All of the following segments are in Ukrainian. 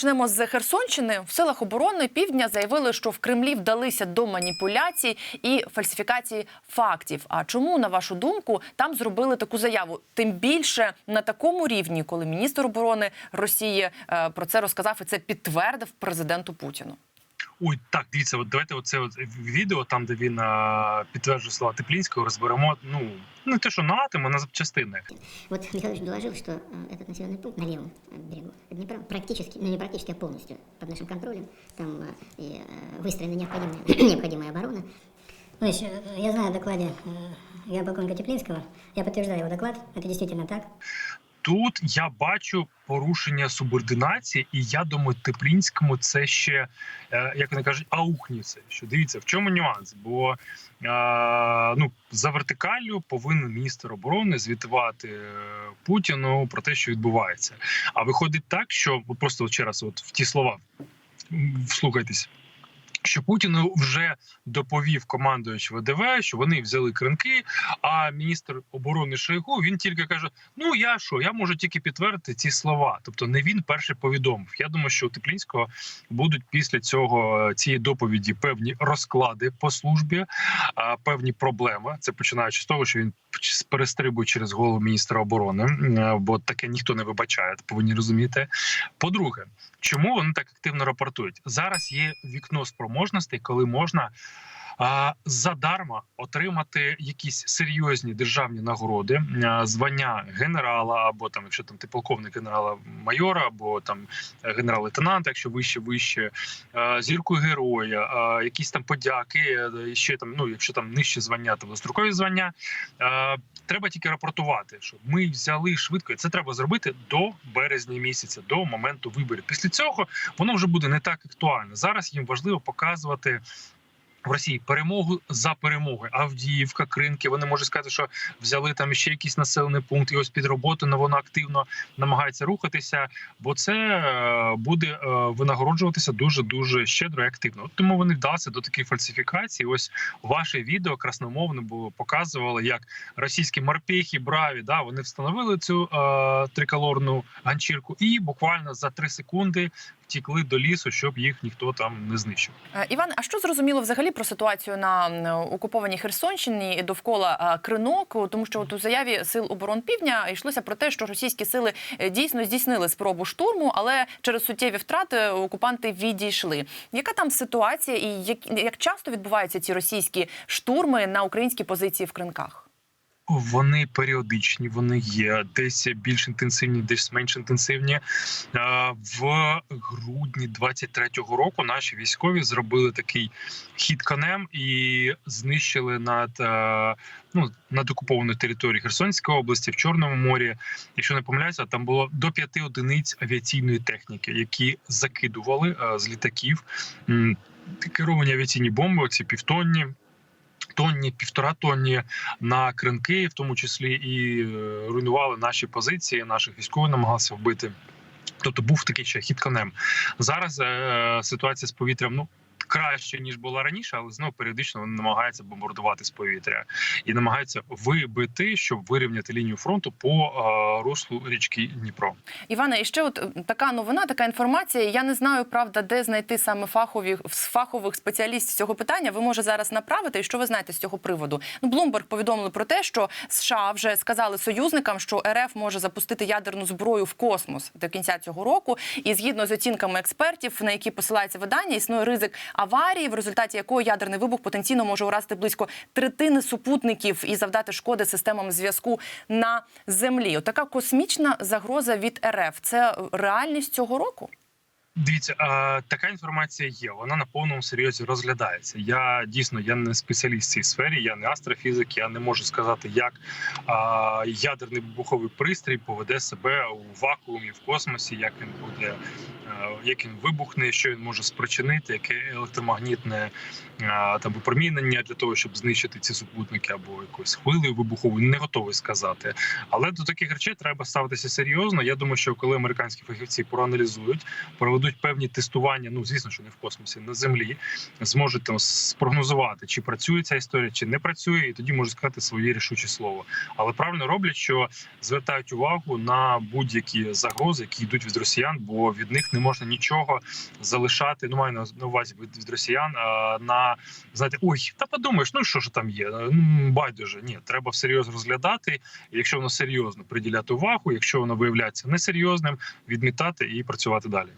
почнемо з Херсонщини. В силах оборони півдня заявили, що в Кремлі вдалися до маніпуляцій і фальсифікації фактів. А чому, на вашу думку, там зробили таку заяву? Тим більше на такому рівні, коли міністр оборони Росії е, про це розказав і це підтвердив президенту Путіну. Ой, так, дивіться, от давайте оце от відео, там де він а, підтверджує слова Теплінського, розберемо. Ну не те, що на атом, а на запчастини. Вот Михайлович доложил, что э, этот населенный пункт на левом э, берегу Днепра практически, ну не практически, а полностью под нашим контролем. Там э, и, э, выстроена необходимая, необходимая оборона. Ну, еще, э, я знаю о докладе э, генполковника Теплинского. Я подтверждаю его доклад. Это действительно так. Тут я бачу порушення субординації, і я думаю, Теплінському це ще е, як вони кажуть, аухніться. Що дивіться, в чому нюанс? Бо е, ну за вертикаллю повинен міністр оборони звітувати е, Путіну про те, що відбувається. А виходить так, що просто ще раз, от в ті слова вслухайтесь. Що Путіну вже доповів командуючий ВДВ, що вони взяли кринки. А міністр оборони Шойгу він тільки каже: Ну я що, я можу тільки підтвердити ці слова. Тобто не він перший повідомив. Я думаю, що у Теплінського будуть після цього е, цієї доповіді певні розклади по службі, а, певні проблеми. Це починаючи з того, що він перестрибує через голову міністра оборони, е, бо таке ніхто не вибачає. Повинні розуміти. По-друге, чому вони так активно рапортують? Зараз є вікно спроможностей, коли можна. Задарма отримати якісь серйозні державні нагороди, звання генерала, або там, якщо там ти полковник генерала майора, або там генерал-лейтенант, якщо вище, вище, зірку героя, якісь там подяки, е, ще там, ну якщо там нижче звання, то дострокові звання. Треба тільки рапортувати, що ми взяли швидко, і це треба зробити до березня місяця, до моменту виборів. Після цього воно вже буде не так актуально. Зараз їм важливо показувати. В Росії перемогу за перемогою. Авдіївка, Кринки. Вони можуть сказати, що взяли там ще якийсь населений пункт, і ось під роботу на воно активно намагається рухатися, бо це е, буде е, винагороджуватися дуже дуже щедро і активно. Тому вони вдалися до таких фальсифікацій. Ось ваше відео красномовне було показувало, як російські морпехи, браві, да вони встановили цю е, триколорну ганчірку, і буквально за три секунди втікли до лісу, щоб їх ніхто там не знищив. Е, Іван, а що зрозуміло взагалі про ситуацію на окупованій Херсонщині довкола е, Кринок? Тому що от у заяві сил оборон Півдня йшлося про те, що російські сили е, дійсно здійснили спробу штурму, але через суттєві втрати окупанти відійшли. Яка там ситуація, і як, як часто відбуваються ці російські штурми на українські позиції в Кринках? Вони періодичні, вони є десь більш інтенсивні, десь менш інтенсивні. В грудні 23-го року наші військові зробили такий хід конем і знищили над е, ну над окупованою територією Херсонської області в Чорному морі. Якщо не помиляюся, там було до п'яти одиниць авіаційної техніки, які закидували е, з літаків керовані авіаційні бомби, оці півтонні. Тонні, півтора тонні на кринки, в тому числі і е, руйнували наші позиції. Наших військових намагалися вбити. Тобто був такий ще хід конем. Зараз е, ситуація з повітрям ну краще ніж була раніше, але знову періодично вони намагаються бомбардувати з повітря і намагаються вибити, щоб вирівняти лінію фронту по е, руслу річки Дніпро. Іване, і ще от така новина, така інформація. Я не знаю, правда, де знайти саме фахові фахових спеціалістів цього питання. Ви може зараз направити. І що ви знаєте з цього приводу? Ну, Блумберг повідомили про те, що США вже сказали союзникам, що РФ може запустити ядерну зброю в космос до кінця цього року. І згідно з оцінками експертів, на які посилається видання, існує ризик аварії, в результаті якої ядерний вибух потенційно може уразити близько третини супутників і завдати шкоди системам зв'язку на землі. Отака космічна загроза від РФ. Це реальність цього року. Дивіться, така інформація є. Вона на повному серйозі розглядається. Я дійсно я не спеціаліст в цій сфері, я не астрофізик, я не можу сказати, як ядерний вибуховий пристрій поведе себе у вакуумі в космосі, як він буде, як він вибухне, що він може спричинити, яке електромагнітне там випромінення для того, щоб знищити ці супутники або якоюсь хвилею вибуховою, не готовий сказати. Але до таких речей треба ставитися серйозно. Я думаю, що коли американські фахівці проаналізують, проведуть певні тестування. Ну звісно, що не в космосі, на землі зможуть там спрогнозувати, чи працює ця історія, чи не працює, і тоді можуть сказати своє рішуче слово. Але правильно роблять, що звертають увагу на будь-які загрози, які йдуть від росіян, бо від них не можна нічого залишати. Ну маю на увазі від, росіян на знаєте, ой, та подумаєш, ну що ж там є? М, Байдуже, ні, треба всерйоз розглядати. Якщо воно серйозно приділяти увагу, якщо воно виявляється несерйозним, відмітати і працювати далі.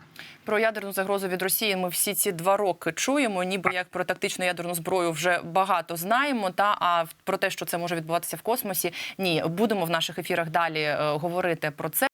Про ядерну загрозу від Росії ми всі ці два роки чуємо, ніби як про тактичну ядерну зброю вже багато знаємо. Та а про те, що це може відбуватися в космосі, ні, будемо в наших ефірах далі е, говорити про це.